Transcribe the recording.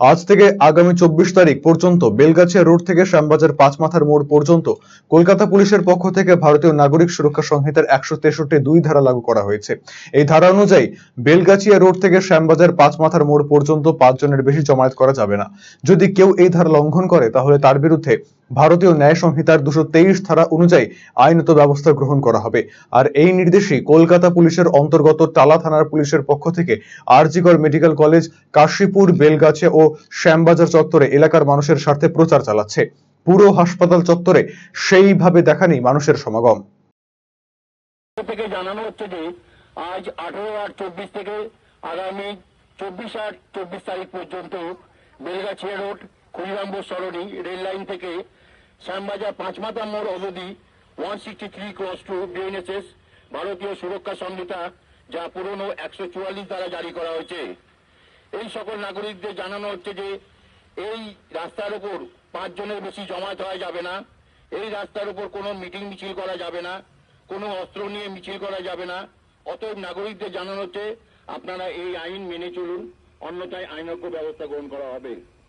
আজ থেকে আগামী চব্বিশ তারিখ পর্যন্ত বেলগাছিয়া রোড থেকে শ্যামবাজার পাঁচ মাথার মোড় পর্যন্ত কলকাতা পুলিশের পক্ষ থেকে ভারতীয় নাগরিক সুরক্ষা সংহিতার একশো তেষট্টি দুই ধারা লাগু করা হয়েছে। এই ধারা অনুযায়ী বেলগাছিয়া রোড থেকে শ্যামবাজার পাঁচ মাথার মোড় পর্যন্ত পাঁচ জনের বেশি জমায়েত করা যাবে না। যদি কেউ এই ধারা লঙ্ঘন করে, তাহলে তার বিরুদ্ধে ভারতীয় ন্যায় সংহিতার দুশো তেইশ ধারা অনুযায়ী আইনত ব্যবস্থা গ্রহণ করা হবে। আর এই নির্দেশই কলকাতা পুলিশের অন্তর্গত টালা থানার পুলিশের পক্ষ থেকে আরজিকর মেডিকেল কলেজ, কাশীপুর, বেলগাছে ও শ্যামবাজার চত্বরে এলাকার মানুষের স্বার্থে প্রচার চালাচ্ছে। পুরো হাসপাতাল চত্বরে সেইভাবে দেখা নেই মানুষের সমাগম। থেকে জানানো হচ্ছে যে, আজ আঠারো আট চব্বিশ থেকে আগামী চব্বিশ আট চব্বিশ তারিখ পর্যন্ত Belgachia road Khudirampur Sarani, rail line থেকে শ্যামবাজার পাঁচমাথা মোড় অবধি one sixty three cross two BNSS Bharatiya Suraksha Sanhita যা পুরনো একশো চুয়াল্লিশ দ্বারা জারি করা হয়েছে। এই সকল নাগরিকদের জানানো হচ্ছে যে, এই রাস্তার উপর পাঁচজনের বেশি জমায়েত হওয়া যাবে না, এই রাস্তার উপর কোনো মিটিং মিছিল করা যাবে না, কোনো অস্ত্র নিয়ে মিছিল করা যাবে না। অতএব নাগরিকদের জানানো হচ্ছে, আপনারা এই আইন মেনে চলুন, অন্যথায় আইনজ্ঞ ব্যবস্থা গ্রহণ করা হবে।